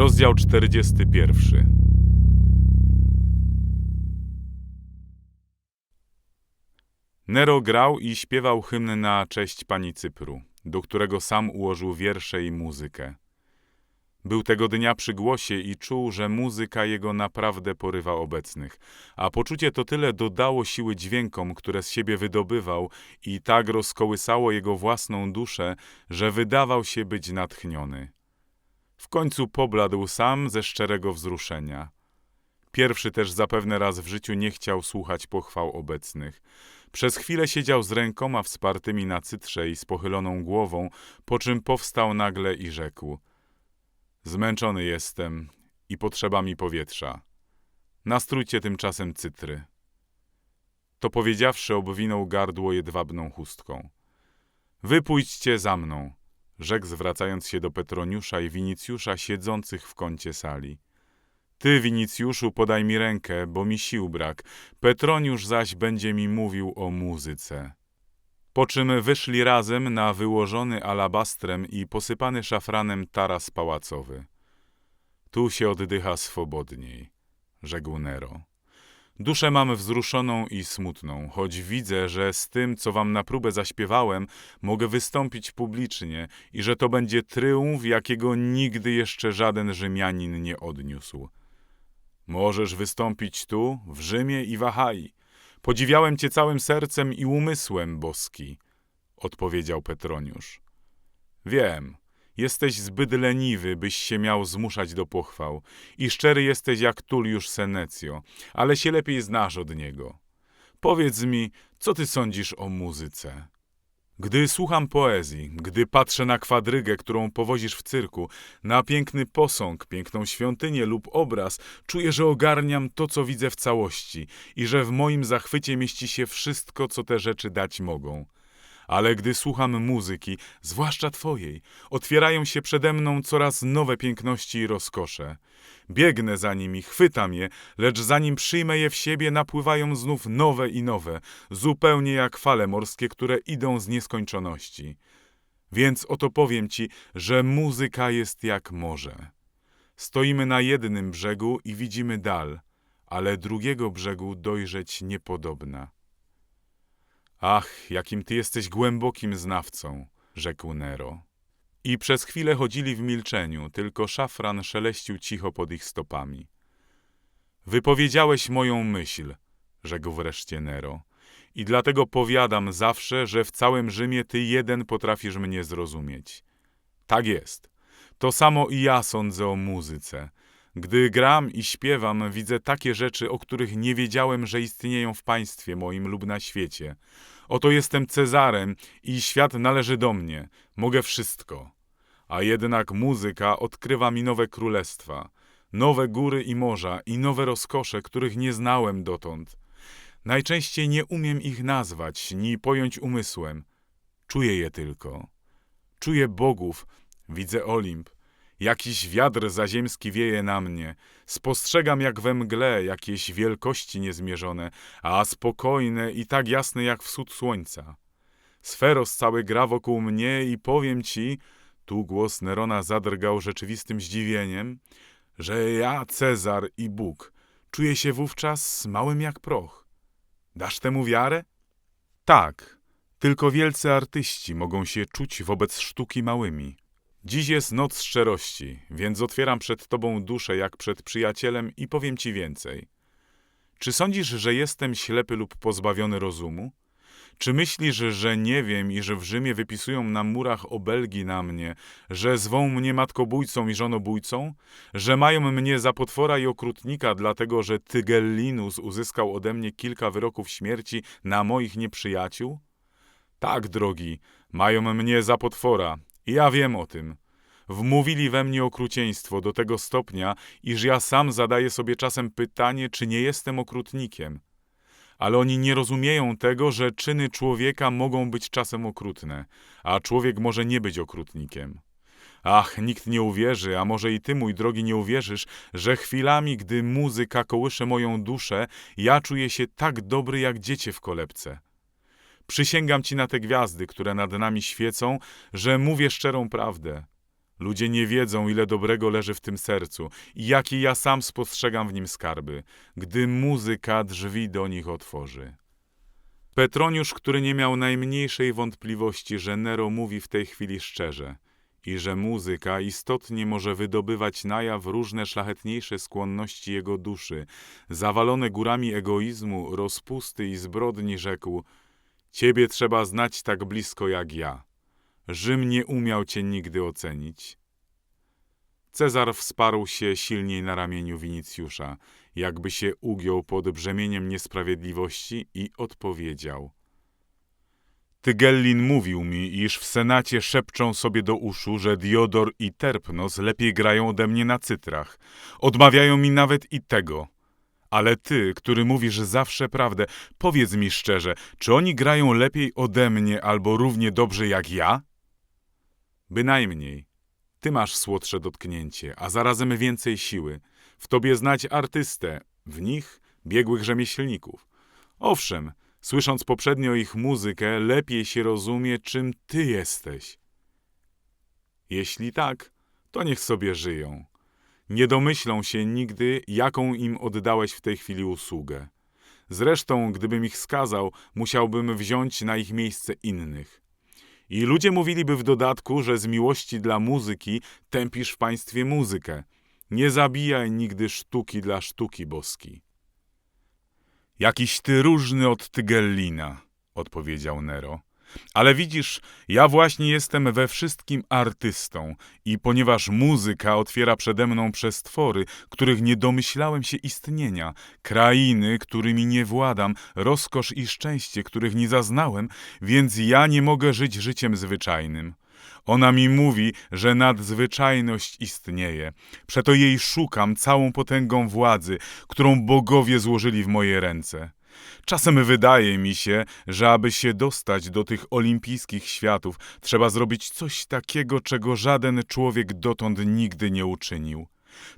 Rozdział 41. Nero grał i śpiewał hymn na cześć pani Cypru, do którego sam ułożył wiersze i muzykę. Był tego dnia przy głosie i czuł, że muzyka jego naprawdę porywa obecnych, a poczucie to tyle dodało siły dźwiękom, które z siebie wydobywał i tak rozkołysało jego własną duszę, że wydawał się być natchniony. Końcu pobladł sam ze szczerego wzruszenia. Pierwszy też zapewne raz w życiu nie chciał słuchać pochwał obecnych. Przez chwilę siedział z rękoma wspartymi na cytrze i z pochyloną głową, po czym powstał nagle i rzekł: Zmęczony jestem i potrzeba mi powietrza. Nastrójcie tymczasem cytry. To powiedziawszy, obwinął gardło jedwabną chustką. Wy pójdźcie za mną, rzekł zwracając się do Petroniusza i Winicjusza siedzących w kącie sali. Ty, Winicjuszu, podaj mi rękę, bo mi sił brak. Petroniusz zaś będzie mi mówił o muzyce. Po czym wyszli razem na wyłożony alabastrem i posypany szafranem taras pałacowy. Tu się oddycha swobodniej, rzekł Nero. Duszę mam wzruszoną i smutną, choć widzę, że z tym, co wam na próbę zaśpiewałem, mogę wystąpić publicznie i że to będzie tryumf, jakiego nigdy jeszcze żaden Rzymianin nie odniósł. Możesz wystąpić tu, w Rzymie i w Achai. Podziwiałem cię całym sercem i umysłem, boski, odpowiedział Petroniusz. Wiem, jesteś zbyt leniwy, byś się miał zmuszać do pochwał i szczery jesteś jak Tulliusz Senecio, ale się lepiej znasz od niego. Powiedz mi, co ty sądzisz o muzyce? Gdy słucham poezji, gdy patrzę na kwadrygę, którą powozisz w cyrku, na piękny posąg, piękną świątynię lub obraz, czuję, że ogarniam to, co widzę w całości i że w moim zachwycie mieści się wszystko, co te rzeczy dać mogą. Ale gdy słucham muzyki, zwłaszcza twojej, otwierają się przede mną coraz nowe piękności i rozkosze. Biegnę za nimi, chwytam je, lecz zanim przyjmę je w siebie, napływają znów nowe i nowe, zupełnie jak fale morskie, które idą z nieskończoności. Więc oto powiem ci, że muzyka jest jak morze. Stoimy na jednym brzegu i widzimy dal, ale drugiego brzegu dojrzeć niepodobna. Ach, jakim ty jesteś głębokim znawcą, rzekł Nero. I przez chwilę chodzili w milczeniu, tylko szafran szeleścił cicho pod ich stopami. Wypowiedziałeś moją myśl, rzekł wreszcie Nero. I dlatego powiadam zawsze, że w całym Rzymie ty jeden potrafisz mnie zrozumieć. Tak jest. To samo i ja sądzę o muzyce. Gdy gram i śpiewam, widzę takie rzeczy, o których nie wiedziałem, że istnieją w państwie moim lub na świecie. Oto jestem Cezarem i świat należy do mnie. Mogę wszystko. A jednak muzyka odkrywa mi nowe królestwa, nowe góry i morza i nowe rozkosze, których nie znałem dotąd. Najczęściej nie umiem ich nazwać, ni pojąć umysłem. Czuję je tylko. Czuję bogów, widzę Olimp, Jakiś wiatr zaziemski wieje na mnie. Spostrzegam jak we mgle jakieś wielkości niezmierzone, a spokojne i tak jasne jak wschód słońca. Sferos cały gra wokół mnie i powiem ci, tu głos Nerona zadrgał rzeczywistym zdziwieniem, że ja, Cezar i Bóg, czuję się wówczas małym jak proch. Dasz temu wiarę? Tak, tylko wielcy artyści mogą się czuć wobec sztuki małymi. Dziś jest noc szczerości, więc otwieram przed Tobą duszę jak przed przyjacielem i powiem Ci więcej. Czy sądzisz, że jestem ślepy lub pozbawiony rozumu? Czy myślisz, że nie wiem i że w Rzymie wypisują na murach obelgi na mnie, że zwą mnie matkobójcą i żonobójcą? Że mają mnie za potwora i okrutnika, dlatego że Tygellinus uzyskał ode mnie kilka wyroków śmierci na moich nieprzyjaciół? Tak, drogi, mają mnie za potwora ja wiem o tym. Wmówili we mnie okrucieństwo do tego stopnia, iż ja sam zadaję sobie czasem pytanie, czy nie jestem okrutnikiem. Ale oni nie rozumieją tego, że czyny człowieka mogą być czasem okrutne, a człowiek może nie być okrutnikiem. Ach, nikt nie uwierzy, a może i ty, mój drogi, nie uwierzysz, że chwilami, gdy muzyka kołysze moją duszę, ja czuję się tak dobry jak dziecię w kolebce. Przysięgam ci na te gwiazdy, które nad nami świecą, że mówię szczerą prawdę. Ludzie nie wiedzą, ile dobrego leży w tym sercu i jakie ja sam spostrzegam w nim skarby, gdy muzyka drzwi do nich otworzy. Petroniusz, który nie miał najmniejszej wątpliwości, że Nero mówi w tej chwili szczerze i że muzyka istotnie może wydobywać na jaw różne szlachetniejsze skłonności jego duszy, zawalone górami egoizmu, rozpusty i zbrodni, rzekł: Ciebie trzeba znać tak blisko jak ja. Rzym nie umiał cię nigdy ocenić. Cezar wsparł się silniej na ramieniu Winicjusza, jakby się ugiął pod brzemieniem niesprawiedliwości i odpowiedział. Tygellin mówił mi, iż w Senacie szepczą sobie do uszu, że Diodor i Terpnos lepiej grają ode mnie na cytrach. Odmawiają mi nawet i tego. Ale ty, który mówisz zawsze prawdę, powiedz mi szczerze, czy oni grają lepiej ode mnie albo równie dobrze jak ja? Bynajmniej. Ty masz słodsze dotknięcie, a zarazem więcej siły. W tobie znać artystę, w nich biegłych rzemieślników. Owszem, słysząc poprzednio ich muzykę, lepiej się rozumie, czym ty jesteś. Jeśli tak, to niech sobie żyją. Nie domyślą się nigdy, jaką im oddałeś w tej chwili usługę. Zresztą, gdybym ich skazał, musiałbym wziąć na ich miejsce innych. I ludzie mówiliby w dodatku, że z miłości dla muzyki tępisz w państwie muzykę. Nie zabijaj nigdy sztuki dla sztuki boskiej. Jakiś ty różny od Tygellina, odpowiedział Nero. Ale widzisz, ja właśnie jestem we wszystkim artystą i ponieważ muzyka otwiera przede mną przestwory, których nie domyślałem się istnienia, krainy, którymi nie władam, rozkosz i szczęście, których nie zaznałem, więc ja nie mogę żyć życiem zwyczajnym. Ona mi mówi, że nadzwyczajność istnieje. Przeto jej szukam całą potęgą władzy, którą bogowie złożyli w moje ręce. Czasem wydaje mi się, że aby się dostać do tych olimpijskich światów, trzeba zrobić coś takiego, czego żaden człowiek dotąd nigdy nie uczynił.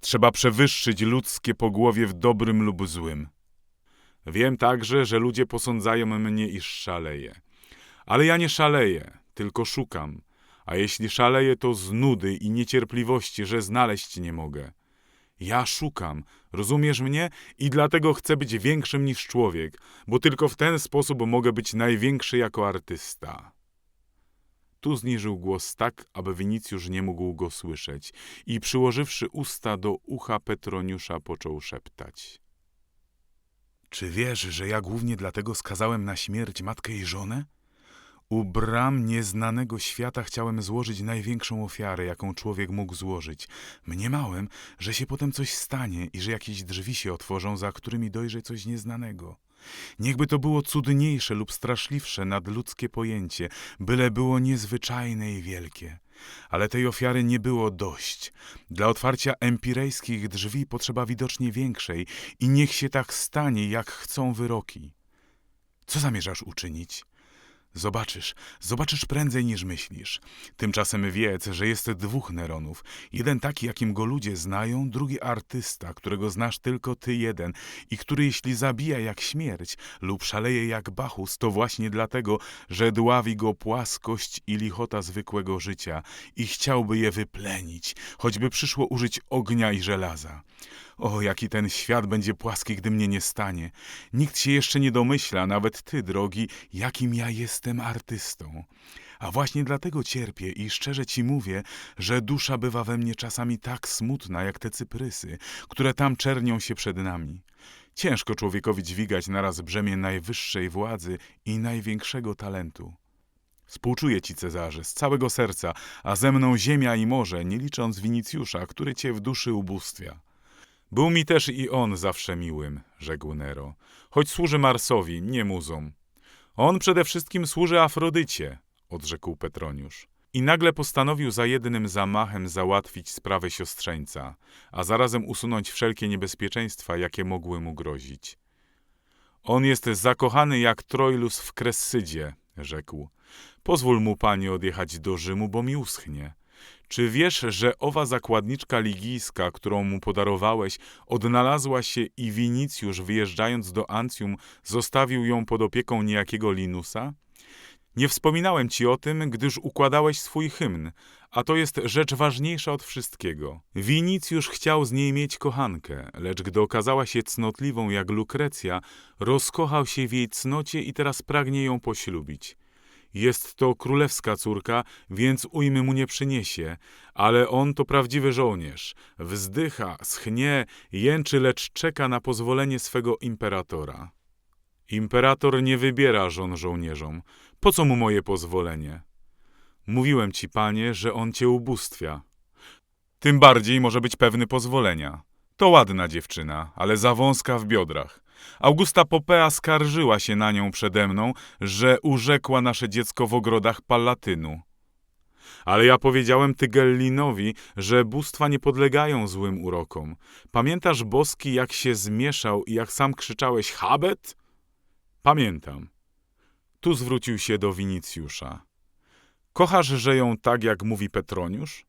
Trzeba przewyższyć ludzkie pogłowie w dobrym lub złym. Wiem także, że ludzie posądzają mnie, iż szaleję. Ale ja nie szaleję, tylko szukam. A jeśli szaleję, to z nudy i niecierpliwości, że znaleźć nie mogę. Ja szukam, rozumiesz mnie? I dlatego chcę być większym niż człowiek, bo tylko w ten sposób mogę być największy jako artysta. Tu zniżył głos tak, aby Winicjusz nie mógł go słyszeć i przyłożywszy usta do ucha Petroniusza począł szeptać. Czy wiesz, że ja głównie dlatego skazałem na śmierć matkę i żonę? U bram nieznanego świata chciałem złożyć największą ofiarę, jaką człowiek mógł złożyć. Mniemałem, że się potem coś stanie i że jakieś drzwi się otworzą, za którymi dojrzy coś nieznanego. Niechby to było cudniejsze lub straszliwsze nadludzkie pojęcie, byle było niezwyczajne i wielkie. Ale tej ofiary nie było dość. Dla otwarcia empirejskich drzwi potrzeba widocznie większej i niech się tak stanie, jak chcą wyroki. Co zamierzasz uczynić? Zobaczysz, zobaczysz prędzej niż myślisz. Tymczasem wiedz, że jest dwóch Neronów. Jeden taki, jakim go ludzie znają, drugi artysta, którego znasz tylko ty jeden i który jeśli zabija jak śmierć lub szaleje jak Bachus, to właśnie dlatego, że dławi go płaskość i lichota zwykłego życia i chciałby je wyplenić, choćby przyszło użyć ognia i żelaza. O, jaki ten świat będzie płaski, gdy mnie nie stanie. Nikt się jeszcze nie domyśla, nawet ty, drogi, jakim ja jestem artystą. A właśnie dlatego cierpię i szczerze ci mówię, że dusza bywa we mnie czasami tak smutna, jak te cyprysy, które tam czernią się przed nami. Ciężko człowiekowi dźwigać naraz brzemię najwyższej władzy i największego talentu. Współczuję ci, Cezarze, z całego serca, a ze mną ziemia i morze, nie licząc Winicjusza, który cię w duszy ubóstwia. Był mi też i on zawsze miłym, rzekł Nero, choć służy Marsowi, nie muzom. On przede wszystkim służy Afrodycie, odrzekł Petroniusz. I nagle postanowił za jednym zamachem załatwić sprawę siostrzeńca, a zarazem usunąć wszelkie niebezpieczeństwa, jakie mogły mu grozić. On jest zakochany jak Trojlus w Kressydzie, rzekł. Pozwól mu, panie, odjechać do Rzymu, bo mi uschnie. Czy wiesz, że owa zakładniczka ligijska, którą mu podarowałeś, odnalazła się i Winicjusz, wyjeżdżając do Ancjum, zostawił ją pod opieką niejakiego Linusa? Nie wspominałem ci o tym, gdyż układałeś swój hymn, a to jest rzecz ważniejsza od wszystkiego. Winicjusz chciał z niej mieć kochankę, lecz gdy okazała się cnotliwą jak Lukrecja, rozkochał się w jej cnocie i teraz pragnie ją poślubić. Jest to królewska córka, więc ujmy mu nie przyniesie, ale on to prawdziwy żołnierz. Wzdycha, schnie, jęczy, lecz czeka na pozwolenie swego imperatora. Imperator nie wybiera żon żołnierzom. Po co mu moje pozwolenie? Mówiłem ci, panie, że on cię ubóstwia. Tym bardziej może być pewny pozwolenia. To ładna dziewczyna, ale za wąska w biodrach. Augusta Popea skarżyła się na nią przede mną, że urzekła nasze dziecko w ogrodach Palatynu. Ale ja powiedziałem Tygellinowi, że bóstwa nie podlegają złym urokom. Pamiętasz, Boski, jak się zmieszał i jak sam krzyczałeś Habet? Pamiętam. Tu zwrócił się do Winicjusza. Kochasz, że ją tak, jak mówi Petroniusz?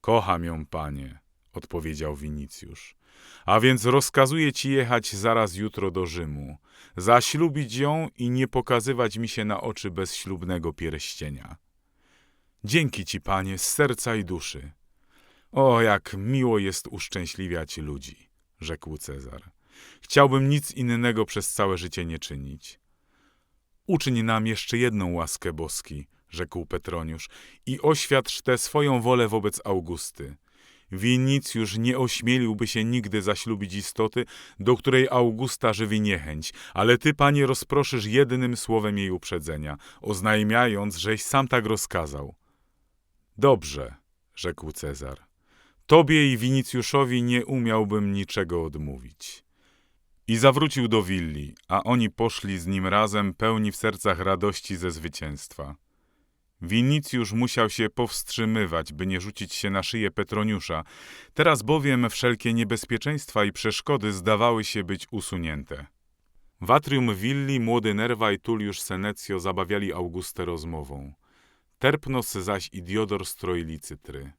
Kocham ją, panie, odpowiedział Winicjusz. A więc rozkazuję ci jechać zaraz jutro do Rzymu, zaślubić ją i nie pokazywać mi się na oczy bez ślubnego pierścienia. Dzięki ci, panie, z serca i duszy. O, jak miło jest uszczęśliwiać ludzi, rzekł Cezar. Chciałbym nic innego przez całe życie nie czynić. Uczyń nam jeszcze jedną łaskę boski, rzekł Petroniusz, i oświadcz tę swoją wolę wobec Augusty. Winicjusz nie ośmieliłby się nigdy zaślubić istoty, do której Augusta żywi niechęć, ale ty, panie, rozproszysz jednym słowem jej uprzedzenia, oznajmiając, żeś sam tak rozkazał. Dobrze, rzekł Cezar. Tobie i Winicjuszowi nie umiałbym niczego odmówić. I zawrócił do willi, a oni poszli z nim razem, pełni w sercach radości ze zwycięstwa. Winicjusz musiał się powstrzymywać, by nie rzucić się na szyję Petroniusza. Teraz bowiem wszelkie niebezpieczeństwa i przeszkody zdawały się być usunięte. W atrium willi młody Nerwa i Tulliusz Senecio zabawiali Augustę rozmową. Terpnos zaś i Diodor stroili cytry.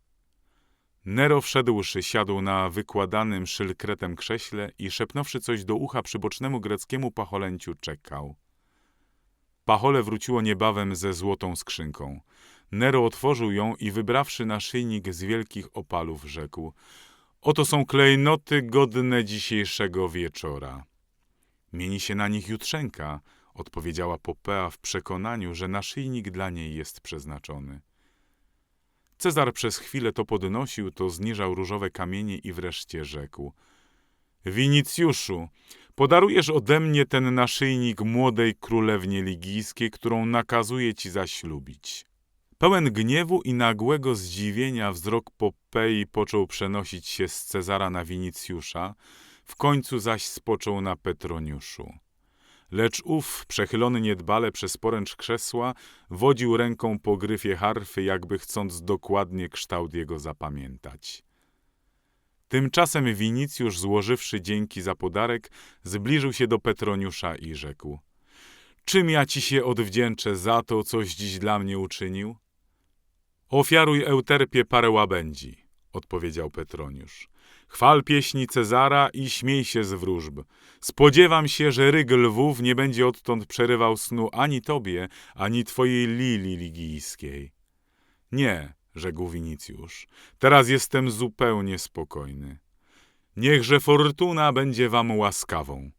Nero wszedłszy, siadł na wykładanym szylkretem krześle i szepnąwszy coś do ucha przybocznemu greckiemu pacholęciu, czekał. Pachole wróciło niebawem ze złotą skrzynką. Nero otworzył ją i wybrawszy naszyjnik z wielkich opalów, rzekł: Oto są klejnoty godne dzisiejszego wieczora. Mieni się na nich jutrzenka, odpowiedziała Popea w przekonaniu, że naszyjnik dla niej jest przeznaczony. Cezar przez chwilę to podnosił, to zniżał różowe kamienie i wreszcie rzekł: Winicjuszu, podarujesz ode mnie ten naszyjnik młodej królewnie ligijskiej, którą nakazuję ci zaślubić. Pełen gniewu i nagłego zdziwienia wzrok Popei począł przenosić się z Cezara na Winicjusza, w końcu zaś spoczął na Petroniuszu. Lecz ów, przechylony niedbale przez poręcz krzesła, wodził ręką po gryfie harfy, jakby chcąc dokładnie kształt jego zapamiętać. Tymczasem Winicjusz, złożywszy dzięki za podarek, zbliżył się do Petroniusza i rzekł: Czym ja ci się odwdzięczę za to, coś dziś dla mnie uczynił? Ofiaruj Euterpie parę łabędzi, odpowiedział Petroniusz. Chwal pieśni Cezara i śmiej się z wróżb. Spodziewam się, że ryg lwów nie będzie odtąd przerywał snu ani tobie, ani twojej lili ligijskiej. Nie, rzekł Winicjusz, teraz jestem zupełnie spokojny. Niechże fortuna będzie wam łaskawą.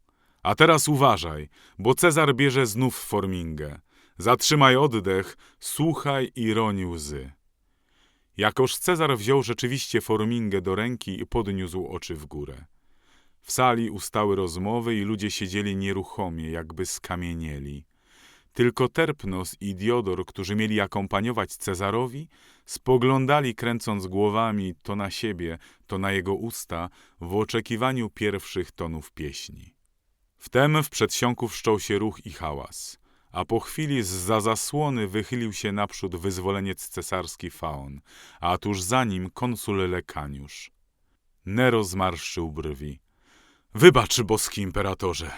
A teraz uważaj, bo Cezar bierze znów formingę. Zatrzymaj oddech, słuchaj i roń łzy. Jakoż Cezar wziął rzeczywiście formingę do ręki i podniósł oczy w górę. W sali ustały rozmowy i ludzie siedzieli nieruchomie, jakby skamienieli. Tylko Terpnos i Diodor, którzy mieli akompaniować Cezarowi, spoglądali kręcąc głowami to na siebie, to na jego usta, w oczekiwaniu pierwszych tonów pieśni. Wtem w przedsionku wszczął się ruch i hałas, a po chwili z za zasłony wychylił się naprzód wyzwoleniec cesarski Faon, a tuż za nim konsul Lekaniusz. Nero zmarszył brwi. Wybacz, boski imperatorze,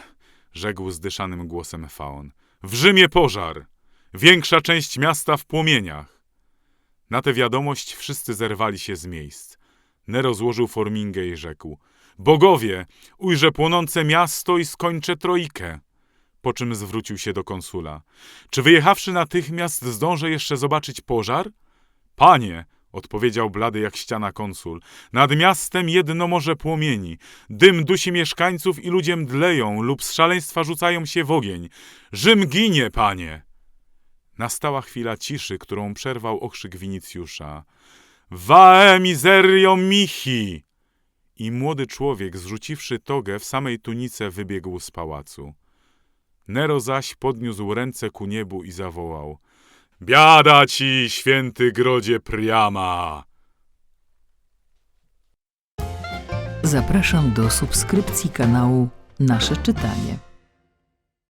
rzekł zdyszanym głosem Faon. W Rzymie pożar! Większa część miasta w płomieniach! Na tę wiadomość wszyscy zerwali się z miejsc. Nero złożył formingę i rzekł: Bogowie, ujrzę płonące miasto i skończę trojkę. po czym zwrócił się do konsula. Czy wyjechawszy natychmiast zdążę jeszcze zobaczyć pożar? Panie, odpowiedział blady jak ściana konsul, nad miastem jedno morze płomieni. Dym dusi mieszkańców i ludzie mdleją lub z szaleństwa rzucają się w ogień. Rzym ginie, panie! Nastała chwila ciszy, którą przerwał okrzyk Winicjusza. Vae miserio mihi! I młody człowiek, zrzuciwszy togę, w samej tunice wybiegł z pałacu. Nero zaś podniósł ręce ku niebu i zawołał – Biada ci, święty grodzie Priama! Zapraszam do subskrypcji kanału Nasze Czytanie.